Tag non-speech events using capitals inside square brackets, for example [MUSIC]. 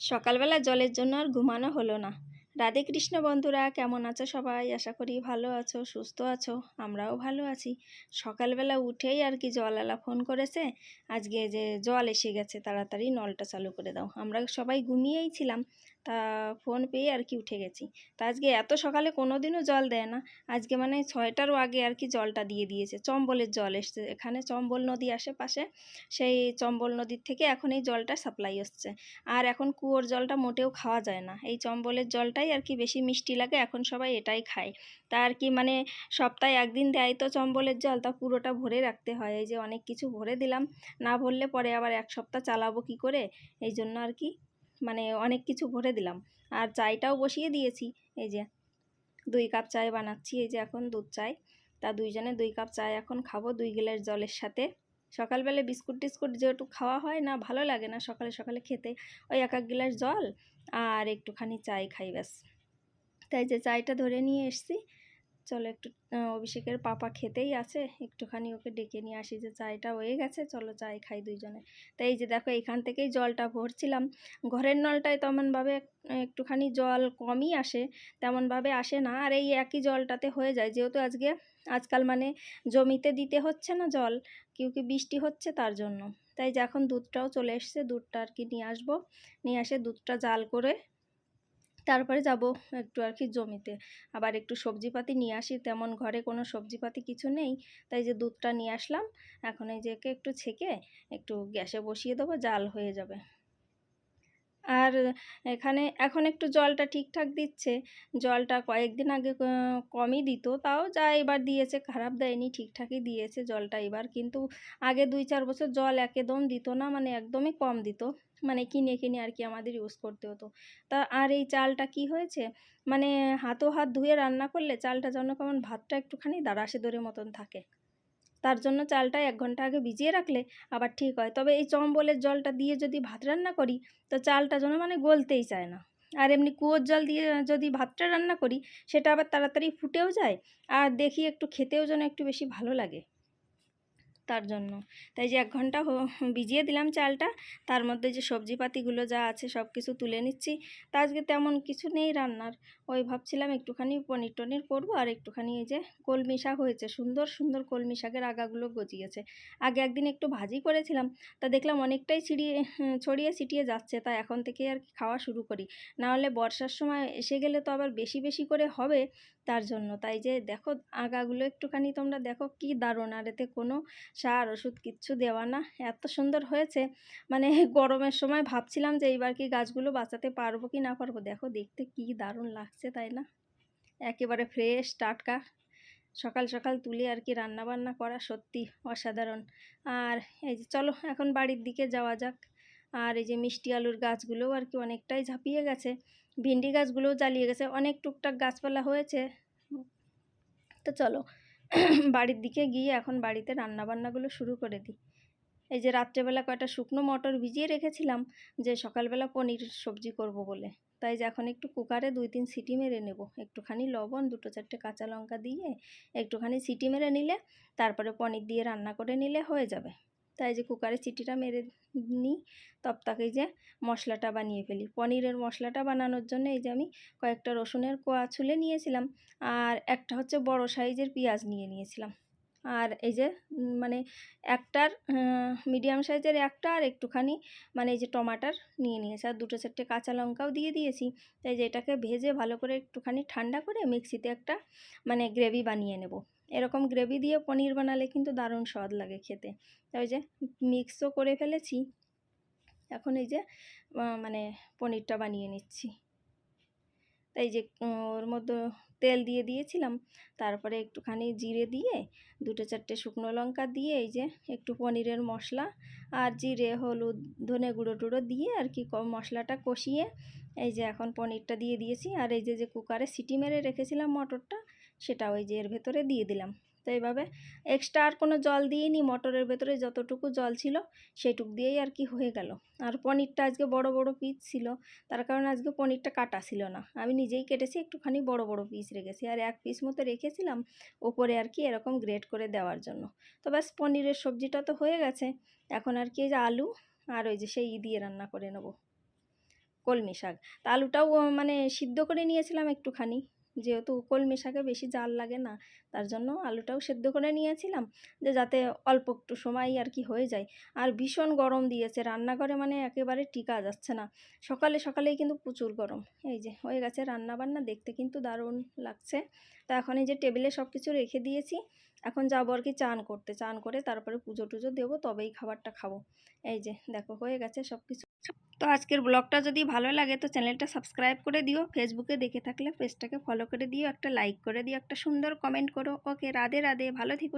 সকালবেলা জলের জন্য আর ঘুমানো হলো না। রাধে কৃষ্ণ বন্ধুরা, কেমন আছো সবাই? আশা করি ভালো আছো, সুস্থ আছো, আমরাও ভালো আছি। সকালবেলা উঠেই আর কি জলওয়ালা ফোন করেছে। আজকে যে জল এসে গেছে, তাড়াতাড়ি নলটা চালু করে দাও। আমরা সবাই ঘুমিয়েই ছিলাম। তা ফোন পেয়ে আর কি উঠে গেছি। তা আজকে এত সকালে কোনো দিনও জল দেয় না। আজকে মানে ছয়টারও আগে আর কি জলটা দিয়ে দিয়েছে। চম্বলের জল এসছে। এখানে চম্বল নদী আশেপাশে, সেই চম্বল নদীর থেকে এখন এই জলটা সাপ্লাই হচ্ছে। আর এখন কুয়োর জলটা মোটেও খাওয়া যায় না। এই চম্বলের জলটাই আর কি বেশি মিষ্টি লাগে, এখন সবাই এটাই খায়। তা আর কি মানে সপ্তাহে একদিন দেয় তো চম্বলের জল, তা পুরোটা ভরে রাখতে হয়। এই যে অনেক কিছু ভরে দিলাম, না ভরলে পরে আবার এক সপ্তাহ চালাবো কি করে? এই জন্য আর কি মানে অনেক কিছু ভরে দিলাম। আর চাইটাও বসিয়ে দিয়েছি। এই যে, দুই কাপ চায় বানাচ্ছি। এই যে এখন দুধ চাই। তা দুইজনে দুই কাপ চায় এখন খাব দুই গ্লাস জলের সাথে। সকালবেলা বিস্কুট টিস্কুট যেহেতু খাওয়া হয় না, ভালো লাগে না সকালে সকালে খেতে, ওই এক এক গ্লাস জল আর একটুখানি চাই খাই ব্যাস। তাই যে চাইটা ধরে নিয়ে এসছি। চলো একটু অভিষেকের পাপা খেতেই আছে একটুখানি ওকে ডেকে নিয়ে আসি যে চায়টা হয়ে গেছে, চলো চাই খাই দুইজনে। তাই এই যে দেখো, এখান থেকেই জলটা ভরছিলাম। ঘরের নলটায় তেমনভাবে একটুখানি জল কমই আসে, তেমনভাবে আসে না। আর এই একই জলটাতে হয়ে যায়। যেহেতু আজকে, আজকাল মানে জমিতে দিতে হচ্ছে না জল, কেউ কি বৃষ্টি হচ্ছে তার জন্য। তাই যে এখন দুধটাও চলে এসছে, দুধটা আর কি নিয়ে আসব। নিয়ে আসে দুধটা জাল করে তারপরে যাব একটু আর কি জমিতে। আবার একটু সবজিপাতি নিয়ে আসি, তেমন ঘরে কোনো সবজিপাতি কিছু নেই, তাই যে দুধটা নিয়ে আসলাম। এখন এই যে একটু ছেঁকে একটু গ্যাসে বসিয়ে দেবো, জাল হয়ে যাবে। আর এখানে এখন একটু জলটা ঠিকঠাক দিচ্ছে। জলটা কয়েকদিন আগে কমই দিত, তাও যা এবার দিয়েছে, খারাপ দেয়নি, ঠিকঠাকই দিয়েছে জলটা এবার। কিন্তু আগে দুই চার বছর জল একদম দিত না মানে একদমই কম দিত। মানে কিনে কিনে আর কি আমাদের ইউজ করতে হতো। তা আর এই চালটা কি হয়েছে? মানে হাতও হাত ধুয়ে রান্না করলে চালটা যেন কেমন ভাতটা একটুখানি দাঁড়াশে দরের মতন থাকে। তার জন্য চালটা এক ঘণ্টা আগে ভিজিয়ে রাখলে আবার ঠিক হয়। তবে এই চম্বলের জলটা দিয়ে যদি ভাত রান্না করি, তো চালটা যেন মানে গলতেই চায় না। আর এমনি কুয়োর জল দিয়ে যদি ভাতটা রান্না করি, সেটা আবার তাড়াতাড়ি ফুটেও যায়, আর দেখি একটু খেতেও যেন একটু বেশি ভালো লাগে। তার জন্য। তাই যে এক ঘণ্টা ভিজিয়ে দিলাম চালটা, তার মধ্যে যে সবজিপাতিগুলো যা আছে সব কিছু তুলে নিচ্ছি, তা আজকে তেমন কিছু নেই রান্নার। ওই ভাবছিলাম একটুখানি পনির টনির করব, আর একটুখানি এই যে কলমি শাক হয়েছে, সুন্দর সুন্দর কলমি শাকের আগাগুলো গজিয়েছে। আগে একদিন একটু ভাজি করেছিলাম, তা দেখলাম অনেকটাই ছিড়িয়ে ছড়িয়ে ছিটিয়ে যাচ্ছে, তা এখন থেকে আর খাওয়া শুরু করি। নাহলে বর্ষার সময় এসে গেলে তো আবার বেশি বেশি করে হবে তার জন্য। তাই যে দেখো আগাগুলো একটুখানি তোমরা দেখো কি দারুণ, আর এতে কোনো সার, ওষুধ কিচ্ছু দেওয়া না। এত সুন্দর হয়েছে। মানে [LAUGHS] গরমের সময় ভাবছিলাম যে এইবার কি গাছগুলো বাঁচাতে পারব কি না পারব। দেখো, দেখতে কি দারুণ লাগছে, তাই না? একেবারে ফ্রেশ টাটকা। সকাল সকাল তুলে আর কি রান্না বান্না করা সত্যি অসাধারণ। আর এই যে চলো, এখন বাড়ির দিকে যাওয়া যাক। আর এই যে মিষ্টি আলুর গাছগুলোও আর কি অনেকটাই ঝাঁপিয়ে গেছে। ভিন্ডি গাছগুলোও জ্বালিয়ে গেছে। অনেক টুকটাক গাছপালা হয়েছে। তো চলো বাড়ির দিকে গিয়ে এখন বাড়িতে রান্নাবান্নাগুলো শুরু করে দিই। এই যে রাত্রেবেলা কয়টা শুকনো মটর ভিজিয়ে রেখেছিলাম যে সকালবেলা পনির সবজি করব বলে। তাই যে এখন একটু কুকারে দুই তিন সিটি মেরে নেব। একটুখানি লবণ, দুটো চারটে কাঁচা লঙ্কা দিয়ে একটুখানি সিটি মেরে নিলে তারপরে পনির দিয়ে রান্না করে নিলে হয়ে যাবে। তাই যে কুকারে সিটিটা মেরে নিই তপ্তাকে যে মশলাটা বানিয়ে ফেলি। পনিরের মশলাটা বানানোর জন্য এই যে আমি কয়েকটা রসুনের কোয়া ছুলে নিয়েছিলাম, আর একটা হচ্ছে বড় সাইজের পেঁয়াজ নিয়ে নিয়েছিলাম। আর এই যে মানে একটার মিডিয়াম সাইজের একটা আর একটুখানি মানে এই যে টমাটার নিয়ে নিয়েছি। আর দুটো চারটে কাঁচা লঙ্কাও দিয়ে দিয়েছি। তাই যে এটাকে ভেজে ভালো করে একটুখানি ঠান্ডা করে মিক্সিতে একটা মানে গ্রেভি বানিয়ে নেব। এরকম গ্রেভি দিয়ে পনির বানালে কিন্তু দারুণ স্বাদ লাগে খেতে। তাই যে মিক্সও করে ফেলেছি, এখন এই যে মানে পনিরটা বানিয়ে নিচ্ছি। তাই যে ওর মধ্যে তেল দিয়ে দিয়েছিলাম, তারপরে একটুখানি জিরে দিয়ে, দুটো চারটে শুকনো লঙ্কা দিয়ে এই যে একটু পনিরের মশলা আর জিরে, হলুদ, ধনে গুঁড়ো টুড়ো দিয়ে আর কি মশলাটা কষিয়ে, এই যে এখন পনিরটা দিয়ে দিয়েছি। আর এই যে যে কুকারে সিটি মেরে রেখেছিলাম মটরটা সেটা ওই যে এর ভেতরে দিয়ে দিলাম। তো এইভাবে এক্সট্রা আর কোনো জল দিইনি, মটরের ভেতরে যতটুকু জল ছিল সেইটুক দিয়েই আর কি হয়ে গেল। আর পনিরটা আজকে বড় বড় পিস ছিল, তার কারণে আজকে পনিরটা কাটা ছিল না। আমি নিজেই কেটেছি, একটুখানি বড় বড় পিস রেখেছি। আর এক পিস মতো রেখেছিলাম ওপরে আর কি এরকম গ্রেট করে দেওয়ার জন্য। তো ব্যাস পনিরের সবজিটা তো হয়ে গেছে। এখন আর কি যে আলু আর ওই যে সেই দিয়ে রান্না করে নেব। কলমি শাক। তা আলুটাও মানে সিদ্ধ করে নিয়েছিলাম একটুখানি। যেহেতু কলমি শাকে বেশি জাল লাগে না তার জন্য আলুটাও সেদ্ধ করে নিয়েছিলাম, যে যাতে অল্প একটু সময় আর কি হয়ে যায়। আর ভীষণ গরম দিয়েছে, রান্নাঘরে মানে একেবারে টিকা যাচ্ছে না। সকালে সকালেই কিন্তু প্রচুর গরম। এই যে, হয়ে গেছে রান্না বান্না দেখতে কিন্তু দারুণ লাগছে। তো এখন এই যে টেবিলে সব কিছু রেখে দিয়েছি, এখন যাব আর কি চান করতে। চান করে তারপরে পুজো টুজো দেবো, তবেই খাবারটা খাব। এই যে, দেখো হয়ে গেছে সব কিছু তো আজকের ব্লগটা যদি ভালো লাগে তো চ্যানেলটা সাবস্ক্রাইব করে দিও। ফেসবুকে দেখে থাকলে পেজটাকে ফলো করে দিও, একটা লাইক করে দিও, একটা সুন্দর কমেন্ট করো। ওকে রাধে রাধে ভালো থেকো